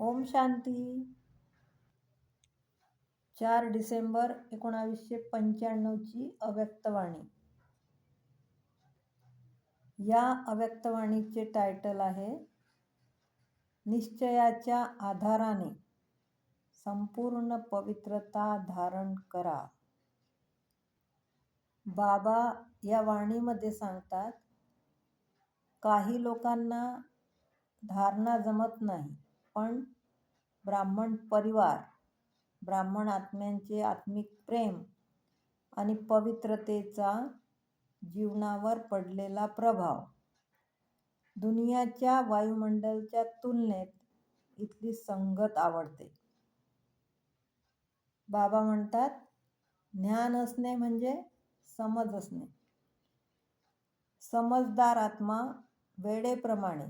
ओम शांती. चार डिसेंबर एकोणावीसशे पंच्याण्णवची अव्यक्तवाणी. या अव्यक्तवाणीचे टायटल आहे निश्चयाच्या आधाराने संपूर्ण पवित्रता धारण करा. बाबा या वाणीमध्ये सांगतात काही लोकांना धारणा जमत नाही. पण ब्राह्मण परिवार ब्राह्मण आत्म्यांचे आत्मिक प्रेम आणि पवित्रतेचा जीवनावर पडलेला प्रभाव. दुनियाच्या वायुमंडलच्या तुलनेत इथली संगत आवडते. बाबा म्हणतात ज्ञान असणे म्हणजे समज असणे. समजदार आत्मा वेळेप्रमाणे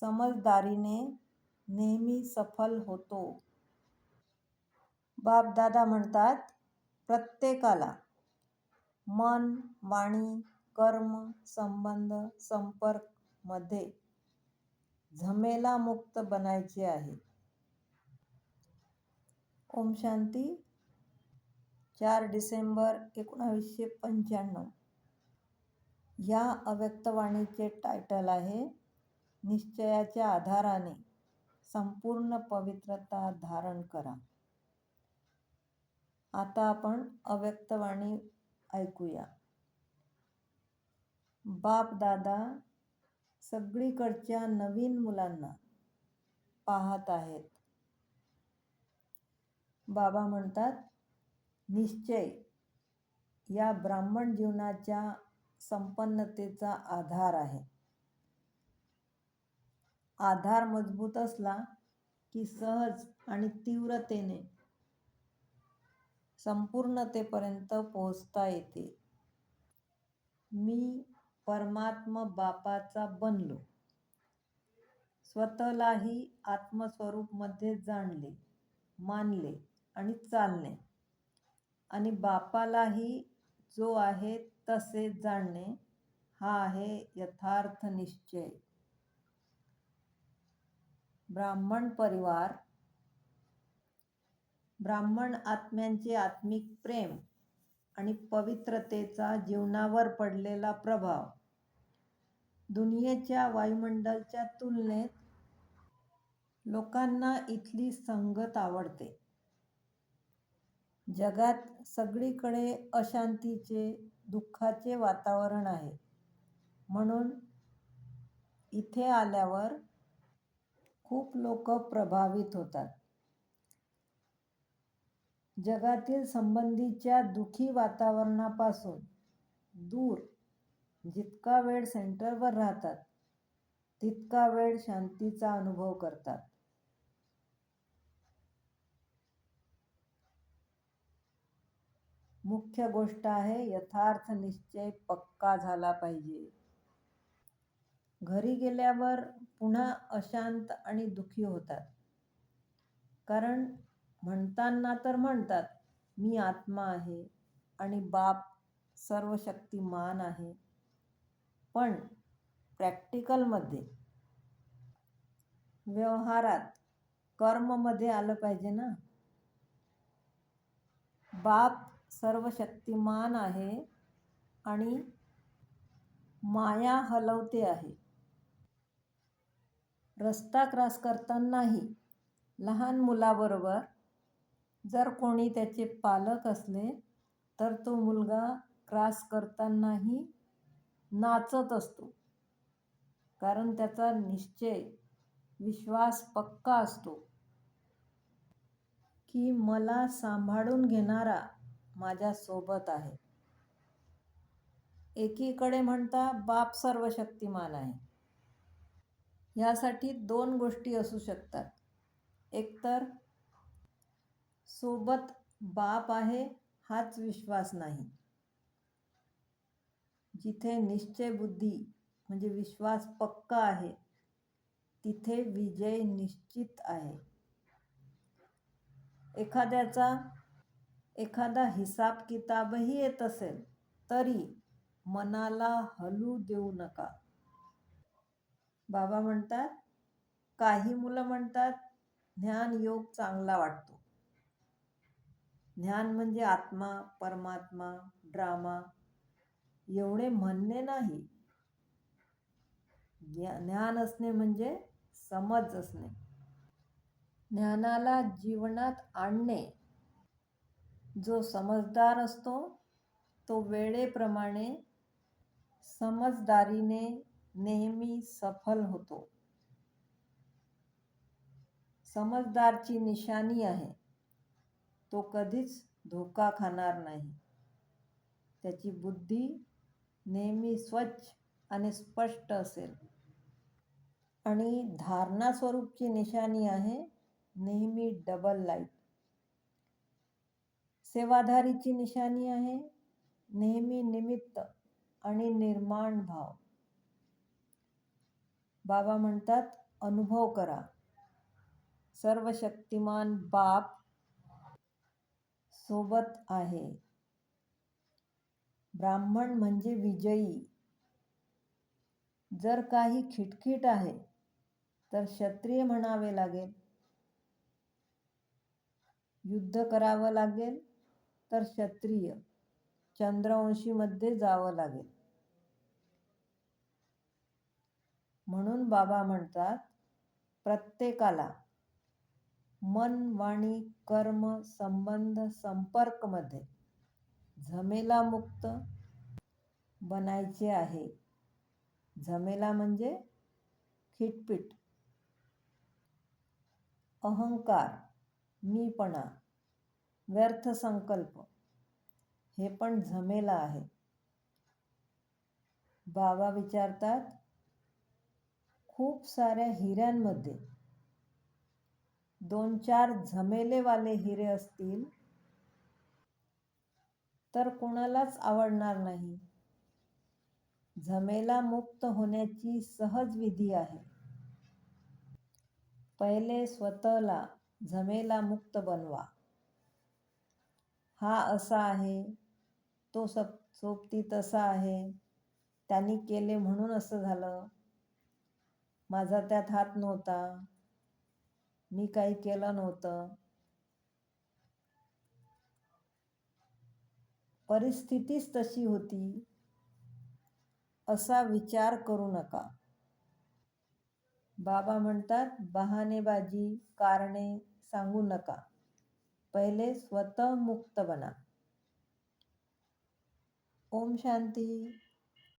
समजदारीने नेहमी सफल होतो. बापदादा म्हणतात प्रत्येकाला मन वाणी कर्म संबंध संपर्कमध्ये झमेला मुक्त बनायचे आहे. ओम शांती. चार डिसेंबर एकोणावीसशे पंच्याण्णव. या अव्यक्तवाणीचे टायटल आहे निश्चयाच्या आधाराने. संपूर्ण पवित्रता धारण करा. आता आपण अव्यक्तवाणी ऐकूया. बाप दादा सगळीकडच्या नवीन मुलांना पाहत आहेत. बाबा म्हणतात निश्चय या ब्राह्मण जीवनाच्या संपन्नतेचा आधार आहे. आधार मजबूत असला की सहज आणि तीव्रतेने संपूर्णतेपर्यंत पोहोचता येते. मी परमात्म बापाचा बनलो. स्वतःलाही आत्मस्वरूपमध्ये जाणले मानले आणि चालणे. आणि बापालाही जो आहे तसे जाणणे हा आहे यथार्थ निश्चय. ब्राह्मण परिवार ब्राह्मण आत्म्यांचे आत्मिक प्रेम आणि पवित्रतेचा जीवनावर पडलेला प्रभाव. दुनियेच्या वायुमंडलच्या तुलनेत लोकांना इथली संगत आवडते. जगात सगळीकडे अशांतीचे दुःखाचे वातावरण आहे. म्हणून इथे आल्यावर खूप लोक प्रभावित होतात. जगातील संबंधीच्या दुखी वातावरणापासून दूर जितका वेळ सेंटरवर राहतात तितका वेळ शांतीचा अनुभव करतात. मुख्य गोष्ट आहे यथार्थ निश्चय पक्का झाला पाहिजे. घरी गेल्यावर पुन्हा अशांत आणि दुखी होतात. कारण म्हणताना तर म्हणतात मी आत्मा आहे आणि बाप सर्व शक्तिमान आहे. पण प्रॅक्टिकलमध्ये व्यवहारात कर्ममध्ये आलं पाहिजे ना. बाप सर्व शक्तिमान आहे आणि माया हलवते आहे. रस्ता क्रॉस करतानाही लहान मुलाबरोबर जर कोणी त्याचे पालक असले तर तो मुलगा क्रॉस करतानाही नाचत असतो. कारण त्याचा निश्चय विश्वास पक्का असतो. की मला सांभाळून घेणारा माझ्यासोबत आहे. एकीकडे म्हणता बाप सर्व शक्तिमान आहे. ह्यासाठी दोन गोष्टी असू शकतात. एकतर सोबत बाप आहे हाच विश्वास नाही. जिथे निश्चय बुद्धी म्हणजे विश्वास पक्का आहे तिथे विजय निश्चित आहे. एखाद्याचा एखादा हिसाब किताबही येत असेल तरी मनाला हलू देऊ नका. बाबा म्हणतात काही मुलं म्हणतात ज्ञान योग चांगला वाटतो. ज्ञान म्हणजे आत्मा परमात्मा ड्रामा एवढे म्हणणे नाही. ज्ञान असणे म्हणजे समज असणे. ज्ञानाला जीवनात आणणे. जो समजदार असतो तो वेळेप्रमाणे समजदारीने नेहमी सफल होतो. समजदारची निशाणी आहे. तो कधीच धोका खाणार नाही. त्याची बुद्धी नेहमी स्वच्छ आणि स्पष्ट असेल. आणि धारणा स्वरूपची निशाणी आहे नेहमी डबल लाइट सेवाधारीची निशाणी आहे नेहमी निमित्त आणि निर्माण भाव. बाबा म्हणतात अनुभव करा. सर्व शक्तिमान बाप सोबत आहे. ब्राह्मण म्हणजे विजयी. जर काही खिटखिट आहे तर क्षत्रिय म्हणावे लागेल. युद्ध करावं लागेल तर क्षत्रिय. चंद्रवंशीमध्ये जावं लागेल. म्हणून बाबा म्हणतात प्रत्येकाला मन वाणी कर्म संबंध संपर्कमध्ये झमेला मुक्त बनायचे आहे. झमेला म्हणजे खिटपीट अहंकार मीपणा व्यर्थ संकल्प. हे पण झमेला आहे. बाबा विचारतात खूप साऱ्या हिऱ्यांमध्ये. दोन चार झमेलेवाले हिरे असतील तर कोणालाच आवडणार नाही. झमेला मुक्त होण्याची सहज विधी आहे. पहिले स्वतःला झमेला मुक्त बनवा. हा असा आहे तो सप सोबती तसा आहे त्यांनी केले म्हणून असं झालं. माझा त्यात हात नव्हता. मी काही केलं नव्हतं. परिस्थितीच तशी होती. असा विचार करू नका. बाबा म्हणतात बहानेबाजी कारणे सांगू नका. पहिले स्वतः मुक्त बना. ओम शांती.